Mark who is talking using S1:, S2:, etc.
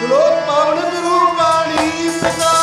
S1: ਸਲੋਕ ਪਾਵਨ ਗੁਰੂ ਬਾਣੀ ਪਿਤਾ